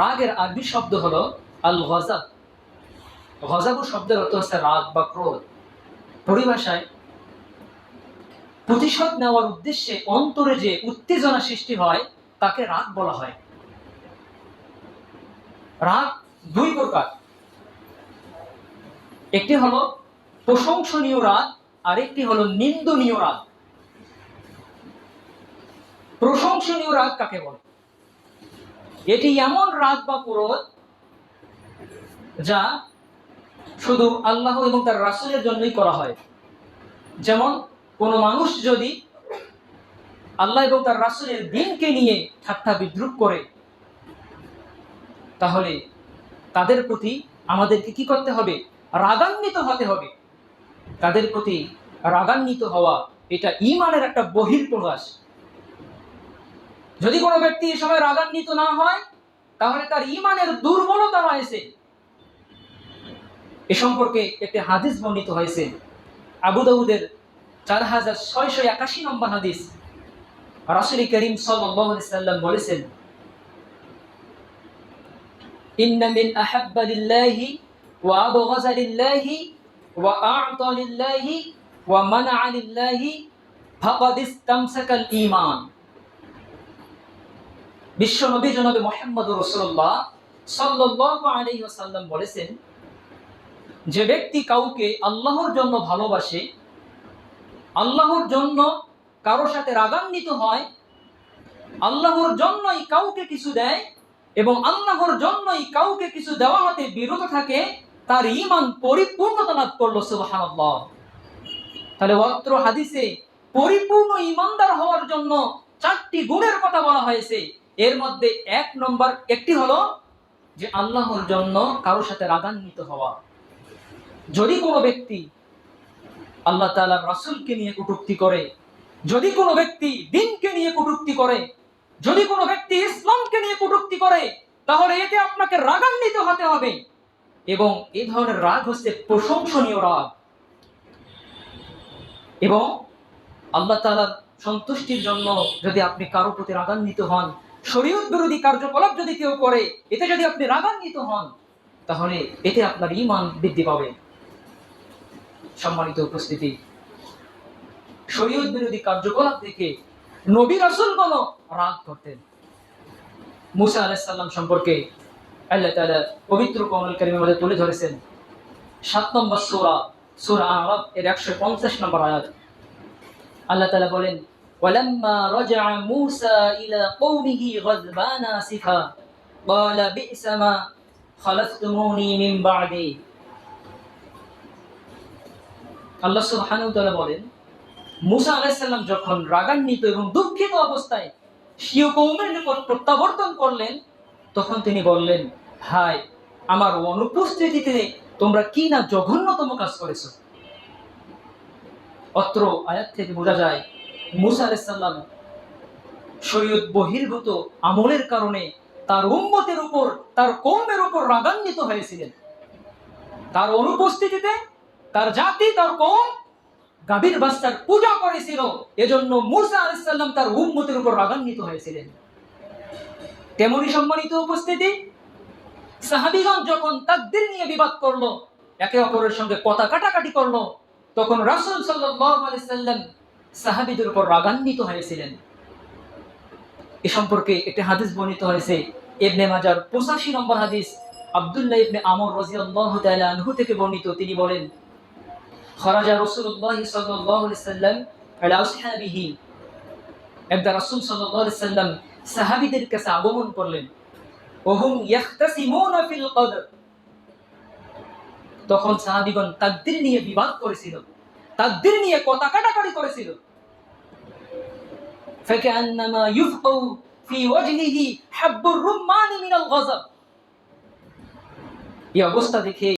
রাগের আরবি শব্দ হলো আল গজাব গজাবু শব্দের অর্থ হচ্ছে রাগ বা ক্রোধ। পরিভাষায় প্রতিশোধ নেওয়ার উদ্দেশ্যে অন্তরে যে উত্তেজনা সৃষ্টি হয়, তাকে রাগ বলা হয়। রাগ দুই প্রকার। একটি হলো প্রশংসনীয় রাগ, আর একটি হলো নিন্দনীয় রাগ। প্রশংসনীয় রাগ কাকে বলে? এটি এমন রাগ বা পুরোধ যা শুধু আল্লাহ এবং তার রাসুলের জন্যই করা হয়। যেমন, কোনো মানুষ যদি আল্লাহ এবং তার রাসুলের দিনকে নিয়ে ঠাট্টা বিদ্রুপ করে, তাহলে তাদের প্রতি আমাদেরকে কি করতে হবে? রাগান্বিত হতে হবে। তাদের প্রতি রাগান্বিত হওয়া এটা ইমানের একটা বহির বহির্প্রকাশ যদি কোনো ব্যক্তি এ সময় রাগান্বিত না হয় তাহলে তার ইমানের দুর্বলতা রয়েছে এ সম্পর্কে একটি হাদিস বর্ণিত হয়েছে আবু দাউদের চার হাজার ছয়শো একাশি নম্বর হাদিস রাসুল করিম সাল্লাম বলেছেন إن من أحب لله وأبغض لله وأعطى لله ومنع لله فقد استمسك الإيمان বিশ্ব নবী জনাবে মোহাম্মদ রসুল্লাহ সাল্লাহ আলাইসাল্লাম বলেছেন, যে ব্যক্তি কাউকে আল্লাহর জন্য ভালোবাসে, আল্লাহর জন্য কারোর সাথে রাগান্বিত হয়, আল্লাহর জন্যই কাউকে কিছু দেয় এবং আল্লাহর জন্যই কাউকে কিছু দেওয়া হতে বিরত থাকে, তার ইমান পরিপূর্ণতা লাভ করল, সুবহানাল্লাহ। তাহলে অত্র হাদিসে পরিপূর্ণ ইমানদার হওয়ার জন্য চারটি গুণের কথা বলা হয়েছে। এর মধ্যে এক নম্বর একটি হলো যে আল্লাহর জন্য কারোর সাথে রাগান্বিত হওয়া। যদি কোনো ব্যক্তি আল্লাহ তাআলা রাসূলকে নিয়ে কটূক্তি করে, যদি কোনো ব্যক্তি দিনকে নিয়ে কটূক্তি করে, যদি কোনো ব্যক্তি ইসলামকে নিয়ে কটূক্তি করে, তাহলে এতে আপনাকে রাগান্বিত হতে হবে। এবং এই ধরনের রাগ হচ্ছে প্রশংসনীয় রাগ। এবং আল্লাহ তাআলার সন্তুষ্টির জন্য যদি আপনি কারও প্রতি রাগান্বিত হন শরীয়ত বিরোধী কার্যকলাপ যদি কেউ করে, এতে যদি আপনি রাগান্বিত হন, তাহলে এতে আপনার ইমান বৃদ্ধি পাবে। সম্মানিত উপস্থিতি, শরীয়ত বিরোধী কার্যকলাপ থেকে নবী রাসূলগণ রাগ করতেন। মুসা আলাইসাল্লাম সম্পর্কে আল্লাহ তাআলা পবিত্র কোরআনুল কারীমের মধ্যে তুলে ধরেছেন। সাত নম্বর সূরা সূরা আরাব এর 150 নম্বর আয়াত। আল্লাহ তাআলা বলেন ولما رجع موسى إلى قومه غضبان آسفا قال بئس ما خلفتموني من بعدي আল্লাহ সুবহানাহু ওয়া তাআলা বলেন মুসা আলাইসাল্লাম যখন রাগান্বিত এবং দুঃখিত অবস্থায় স্বীয় কৌমের নিকট প্রত্যাবর্তন করলেন তখন তিনি বললেন হাই আমার অনুপস্থিতিতে তোমরা কি না জঘন্যতম কাজ করেছ অত্র আয়াত থেকে বোঝা যায় মুসা আলাইসাল্লাম শরীয়ত বহির্ভূত আমলের কারণে তার উম্মতের উপর, তার কৌমের উপর রাগান্বিত হয়েছিলেন। তার অনুপস্থিতিতে তার জাতি, তার কৌম গাভীর বাচ্চার পূজা করেছিল। এজন্য মুসা আলাইসাল্লাম তার উম্মতের উপর রাগান্বিত হয়েছিলেন। তেমনি সম্মানিত উপস্থিতি, সাহাবিগণ যখন তাকদির নিয়ে বিবাদ করল, একে অপরের সঙ্গে কথা কাটাকাটি করল, তখন রাসূল সাল্লাল্লাহু আলাইহি সাল্লাম সাহাবিদের উপর রাগান্বিত হয়েছিলেন। এ সম্পর্কে একটি হাদিস বর্ণিত হয়েছে, ইবনে মাজার পঁচাশি নম্বর হাদিস, আবদুল্লাহ ইবনে আমর রাজিয়াল্লাহু তাআলা আনহু থেকে বর্ণিত। তিনি বলেন, খরাজা রাসূলুল্লাহ সাল্লাল্লাহু আলাইহি সাল্লাম আলা আসহাবিহি, একদা রাসূল সাল্লাল্লাহু আলাইহি সাল্লাম সাহাবীদের কাছে আগমন করলেন। ওহুম ফিল কদর, তখন সাহাবীগণ তাকদীর নিয়ে বিবাদ করেছিল। তাকদীর নিয়ে কথা কাটাকাটি করেছিল فكأنما يفقه في وجهه حب الرمان من الغضب এই অবস্থা দেখে